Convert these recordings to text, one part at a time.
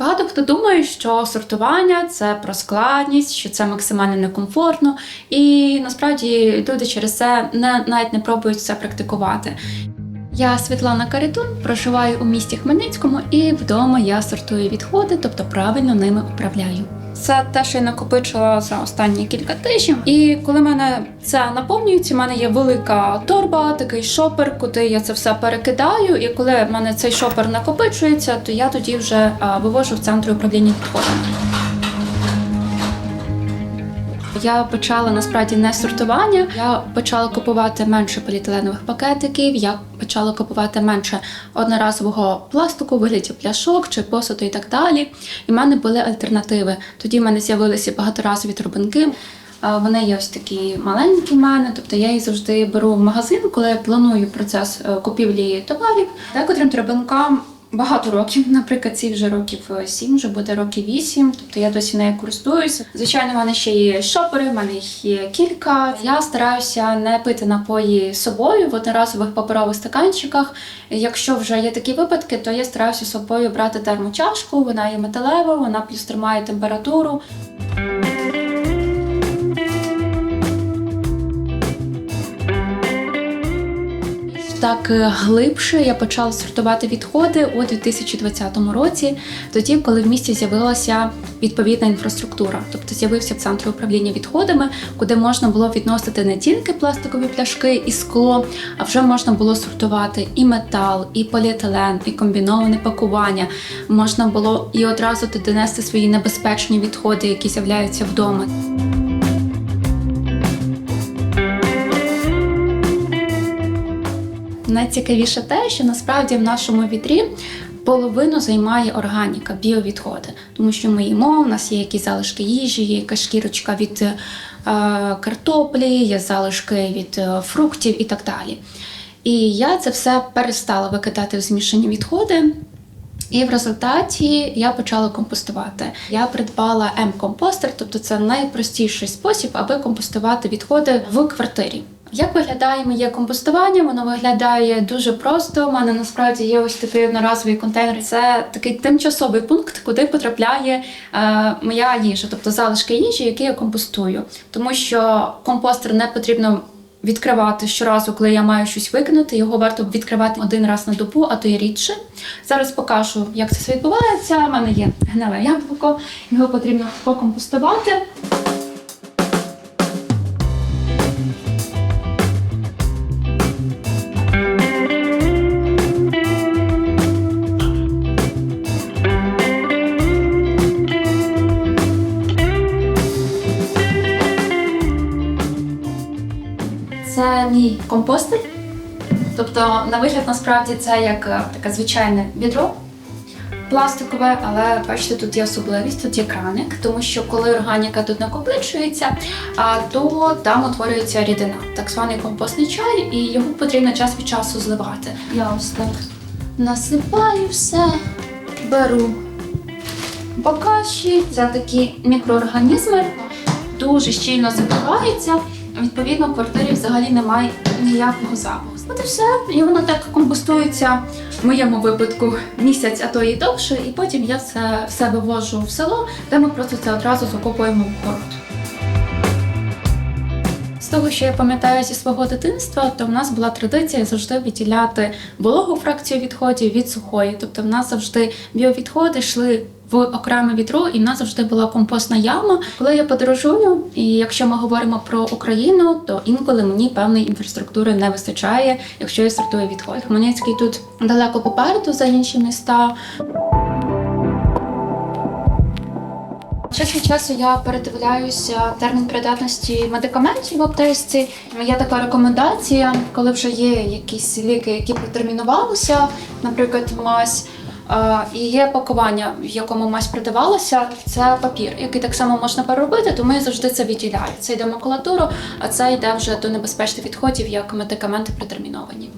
Багато хто думає, що сортування це про складність, що це максимально некомфортно, і насправді люди через це не навіть не пробують це практикувати. Я Світлана Каритун, проживаю у місті Хмельницькому, і вдома я сортую відходи, тобто правильно ними управляю. Це те, що я накопичила за останні кілька тижнів. І коли мене це наповнюється, в мене є велика торба, такий шопер, куди я це все перекидаю. І коли в мене цей шопер накопичується, то я тоді вже вивожу в центр управління відходами. Я почала насправді не сортування. Я почала купувати менше поліетиленових пакетиків. Я почала купувати менше одноразового пластику, вигляді пляшок чи посуду і так далі. І в мене були альтернативи. Тоді в мене з'явилися багаторазові турбинки. А Вони є ось такі маленькі в мене, тобто я їх завжди беру в магазин, коли я планую процес е, купівлі товарів. Декотрим турбинкам багато років, наприклад, ці вже років е, сім, вже буде років вісім. Тобто я досі нею користуюся. Звичайно, в мене ще є шопери, в мене їх є кілька. Я стараюся не пити напої з собою в одноразових паперових стаканчиках. Якщо вже є такі випадки, то я стараюся з собою брати термочашку. Вона є металева, вона плюс тримає температуру. Так е, глибше я почала сортувати відходи у 2020 році, тоді, коли в місті з'явилася відповідна інфраструктура, тобто з'явився центр управління відходами, куди можна було відносити не тільки пластикові пляшки і скло, а вже можна було сортувати і метал, і поліетилен, і комбіноване пакування. Можна було і одразу туди нести свої небезпечні відходи, які з'являються вдома. Найцікавіше те, що насправді в нашому вітрі половину займає органіка, біовідходи, тому що ми їмо, у нас є якісь залишки їжі, є якась шкірочка від е, картоплі, є залишки від е, фруктів і так далі. І я це все перестала викидати в змішані відходи. І в результаті я почала компостувати. Я придбала М-компостер, тобто це найпростіший спосіб, аби компостувати відходи в квартирі. Як виглядає моє компостування? Воно виглядає дуже просто. У мене насправді є ось такий одноразовий контейнер. Це такий тимчасовий пункт, куди потрапляє е, моя їжа, тобто залишки їжі, які я компостую. Тому що компостер не потрібно відкривати щоразу, коли я маю щось викинути. Його варто відкривати один раз на добу, а то й рідше. Зараз покажу, як це все відбувається. У мене є гниле яблуко, його потрібно покомпостувати. Тобто, на вигляд, насправді, це як е, таке звичайне відро пластикове, але бачите, тут є особливість, тут є краник, тому що коли органіка тут накопичується, то там утворюється рідина, так званий компостний чай, і його потрібно час від часу зливати. Я ось так насипаю все, беру бокаші, це такі мікроорганізми, дуже щільно закривається. Відповідно, в квартирі взагалі немає ніякого запаху. От і все, і воно так компостується в моєму випадку місяць, а то і довше, і потім я це все вивожу в село, де ми просто це одразу закопуємо в город. З того, що я пам'ятаю зі свого дитинства, то в нас була традиція завжди відділяти вологу фракцію відходів від сухої. Тобто в нас завжди біовідходи йшли в окреме відро, і в нас завжди була компостна яма. Коли я подорожую, і якщо ми говоримо про Україну, то інколи мені певної інфраструктури не вистачає, якщо я сортую відходи. Хмельницький тут далеко попереду за інші міста. Час від часу я передивляюся термін придатності медикаментів в аптечці. Є така рекомендація, коли вже є якісь ліки, які протермінувалися, наприклад, мазь. І є пакування, в якому мазь продавалася, це папір, який так само можна переробити, тому я завжди це відділяю. Це йде макулатуру, а це йде вже до небезпечних відходів, як медикаменти протерміновані.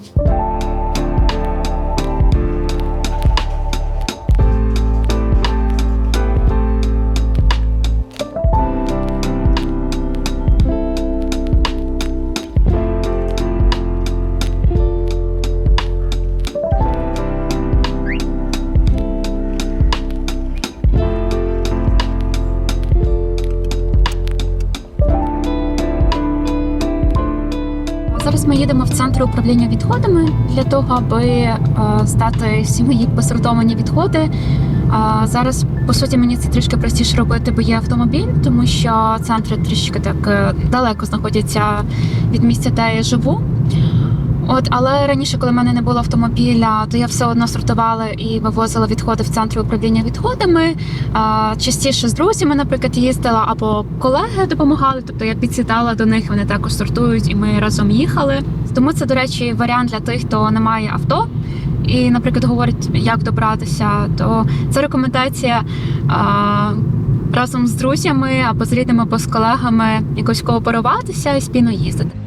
Ми їдемо в центр управління відходами для того, аби е, здати всі мої посортовані відходи. Зараз, по суті, мені це трішки простіше робити, бо є автомобіль, тому що центри трішки так е, далеко знаходяться від місця, де я живу. От, але раніше, коли в мене не було автомобіля, то я все одно сортувала і вивозила відходи в центрі управління відходами. А, частіше з друзями, наприклад, їздила або колеги допомагали. Тобто я підсідала до них, вони також сортують, і ми разом їхали. Тому це, до речі, варіант для тих, хто не має авто. І, наприклад, говорить, як добратися, то це рекомендація а, разом з друзями або з рідними, або з колегами якось кооперуватися і спільно їздити.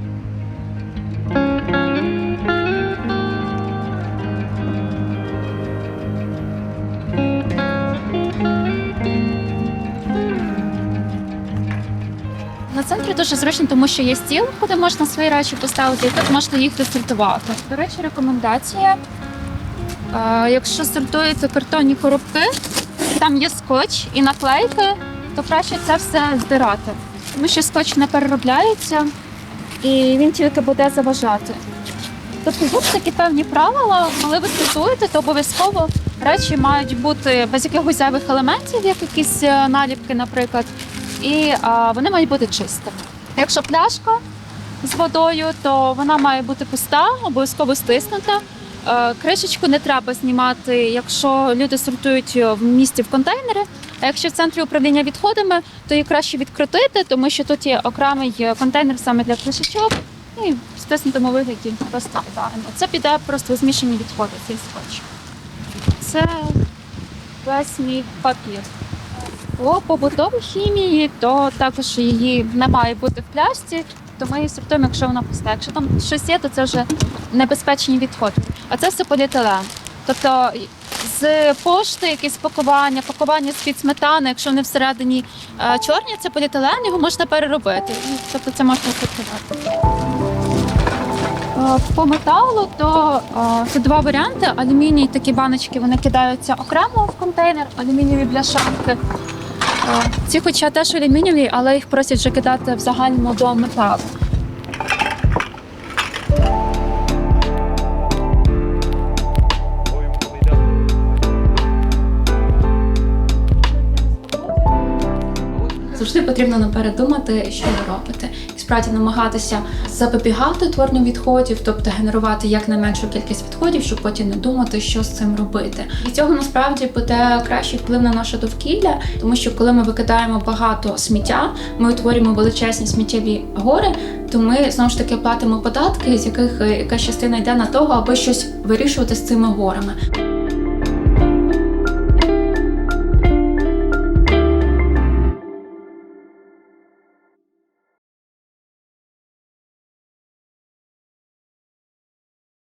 На центрі дуже зручно, тому що є стіл, куди можна свої речі поставити, і тут можна їх досортувати. До речі, рекомендація. Е, якщо сортуєте картонні коробки, там є скотч і наклейки, то краще це все здирати. Тому що скотч не переробляється і він тільки буде заважати. Тобто тут такі певні правила, коли ви сортуєте, то обов'язково речі мають бути без якихось зайвих елементів, як якісь е, наліпки, наприклад, і а, вони мають бути чистими. Якщо пляшка з водою, то вона має бути пуста, обов'язково стиснута. Е, Кришечку не треба знімати, якщо люди сортують в місті в контейнери. А якщо в центрі управління відходами, то її краще відкрутити, тому що тут є окремий контейнер саме для кришечок. І в стиснутому вигляді просто кидаємо. Це піде просто у змішані відходи, цей скотч. Це весь мій папір. По побутовій хімії, то також її не має бути в пляшці, то ми її сортуємо, якщо вона пуста. Якщо там щось є, то це вже небезпечні відходи. А це все поліетилен. Тобто з пошти якісь пакування, пакування з-під сметани, якщо вони всередині е, чорні, це поліетилен, його можна переробити. Тобто це можна сортувати. Е, По металу то е, це два варіанти. Алюміній такі баночки вони кидаються окремо в контейнер, алюмінієві бляшанки. Ці, хоча теж алюмінієві, але їх просять вже кидати в загальному до металу. Завжди потрібно наперед думати, що ви робите, справді намагатися запобігати утворенню відходів, тобто генерувати якнайменшу кількість відходів, щоб потім не думати, що з цим робити. І цього насправді буде кращий вплив на наше довкілля, тому що коли ми викидаємо багато сміття, ми утворюємо величезні сміттєві гори. То ми знову ж таки платимо податки, з яких е, якась частина йде на того, аби щось вирішувати з цими горами.